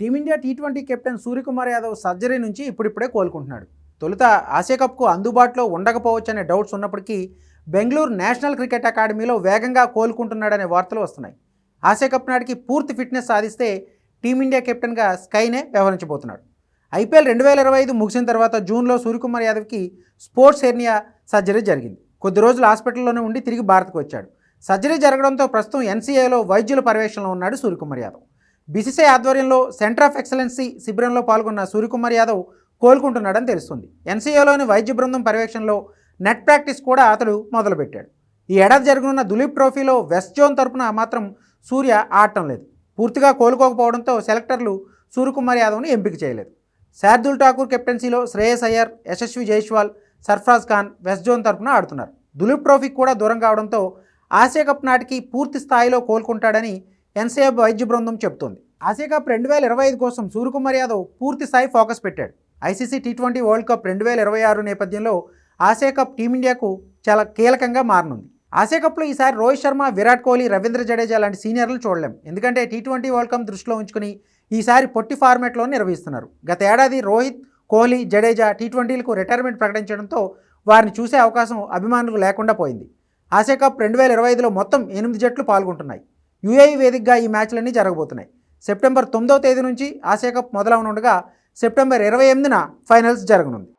Team India T twenty captain Suryakumar Yadav surgery నుంచి ఇప్పుడిప్పుడే కోలుకుంటున్నాడు. తొలుత ఆసియా కప్కు అందుబాటులో ఉండకపోవచ్చనే డౌట్స్ ఉన్నప్పటికీ బెంగళూరు నేషనల్ క్రికెట్ అకాడమీలో వేగంగా కోలుకుంటున్నాడనే వార్తలు వస్తున్నాయి. ఆసియా కప్ నాటికి పూర్తి ఫిట్నెస్ సాధిస్తే టీమిండియా కెప్టెన్గా స్కైనే వ్యవహరించబోతున్నాడు. ఐపీఎల్ రెండు వేల ఇరవై ఐదు ముగిసిన తర్వాత జూన్లో సూర్యకుమార్ యాదవ్కి స్పోర్ట్స్ హెర్నియా సర్జరీ జరిగింది. కొద్ది రోజులు హాస్పిటల్లోనే ఉండి తిరిగి భారత్కు వచ్చాడు. సర్జరీ జరగడంతో ప్రస్తుతం ఎన్సీఏలో వైద్యుల పర్యవేక్షణలో ఉన్నాడు సూర్యకుమార్ యాదవ్. బీసీసీఐ ఆధ్వర్యంలో సెంటర్ ఆఫ్ ఎక్సలెన్సీ శిబిరంలో పాల్గొన్న సూర్యకుమార్ యాదవ్ కోలుకుంటున్నాడని తెలుస్తుంది. ఎన్సీఏలోని వైద్య బృందం పర్యవేక్షణలో నెట్ ప్రాక్టీస్ కూడా అతడు మొదలుపెట్టాడు. ఈ ఏడాది జరగనున్న దులీప్ ట్రోఫీలో వెస్ట్ జోన్ తరపున మాత్రం సూర్య ఆడటం లేదు. పూర్తిగా కోలుకోకపోవడంతో సెలెక్టర్లు సూర్యకుమార్ యాదవ్ను ఎంపిక చేయలేదు. శార్దుల్ ఠాకూర్ కెప్టెన్సీలో శ్రేయస్ అయ్యర్ యశస్వి జైస్వాల్ సర్ఫరాజ్ ఖాన్ వెస్ట్ జోన్ తరపున ఆడుతున్నారు. దులీప్ ట్రోఫీకి కూడా దూరం కావడంతో ఆసియా కప్ నాటికి పూర్తి స్థాయిలో కోలుకుంటాడని ఎన్సీఏ వైద్య బృందం చెబుతోంది. ఆసియా కప్ రెండు వేల ఇరవై ఐదు కోసం సూర్యకుమార్ యాదవ్ పూర్తి స్థాయి ఫోకస్ పెట్టాడు. ICC T twenty world cup రెండు వేల ఇరవై ఆరు నేపథ్యంలో ఆసియా కప్ టీమిండియాకు చాలా కీలకంగా మారనుంది. ఆసియా కప్లో ఈసారి రోహిత్ శర్మ విరాట్ కోహ్లీ రవీంద్ర జడేజా లాంటి సీనియర్లు చూడలేం. ఎందుకంటే టీ ట్వంటీ వరల్డ్ కప్ దృష్టిలో ఉంచుకుని ఈసారి పొట్టి ఫార్మాట్లో నిర్వహిస్తున్నారు. గత ఏడాది రోహిత్ కోహ్లీ జడేజా టీ ట్వంటీలకు రిటైర్మెంట్ ప్రకటించడంతో వారిని చూసే అవకాశం అభిమానులకు లేకుండా పోయింది. ఆసియా కప్ రెండు వేల ఇరవై ఐదులో మొత్తం ఎనిమిది జట్లు పాల్గొంటున్నాయి. యుఏఈ వేదికగా ఈ మ్యాచ్లన్నీ జరగబోతున్నాయి. సెప్టెంబర్ తొమ్మిదవ తేదీ నుంచి ఆసియా కప్ మొదలవనుండగా సెప్టెంబర్ ఇరవై ఎనిమిదిన ఫైనల్స్ జరగనుంది.